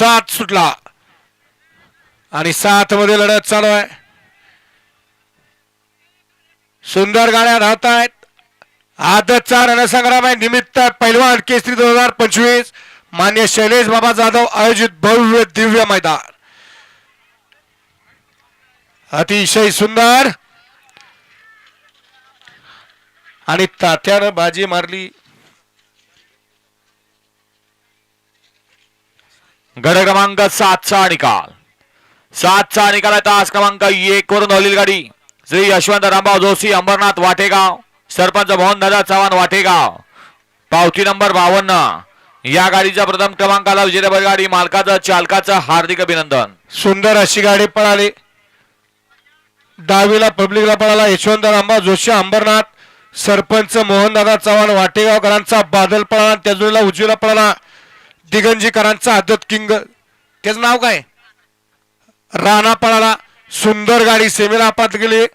सात सुटला. आणि सात मध्ये लढत चालू आहे. सुंदर गाड्या धावत आहेत आदतचा रणसंग्राम आहे. निमित्त पैलवान केसरी दोन हजार पंचवीस. मान्य शैलेश बाबा जाधव आयोजित भव्य दिव्य मैदान. अतिशय सुंदर. आणि तात्यानं बाजी मारली. गड क्रमांक सातचा निकाल. सातचा निकाल आहे तास क्रमांक एक वरून धावलेली गाडी. श्री यशवंत रामभाव जोशी अंबरनाथ वाटेगाव. सरपंच मोहन दादा चव्हाण वाटेगाव. पावती नंबर बावन्न. या गाडीच्या प्रथम क्रमांकाला विजेतेपद गाडी मालकाचं चालकाचं हार्दिक अभिनंदन. सुंदर अशी गाडी पळाली. दहावीला पब्लिकला पळाला यशवंत रामभाव जोशी अंबरनाथ. सरपंच मोहनदादा चव्हाण वाटेगावकरांचा बादल पळाला त्या उजवीला पळाला. दिगंजीकरांचा आदत किंग. त्याचं नाव काय? राणा पळाला सुंदर गाडी सेमीला पात गेली.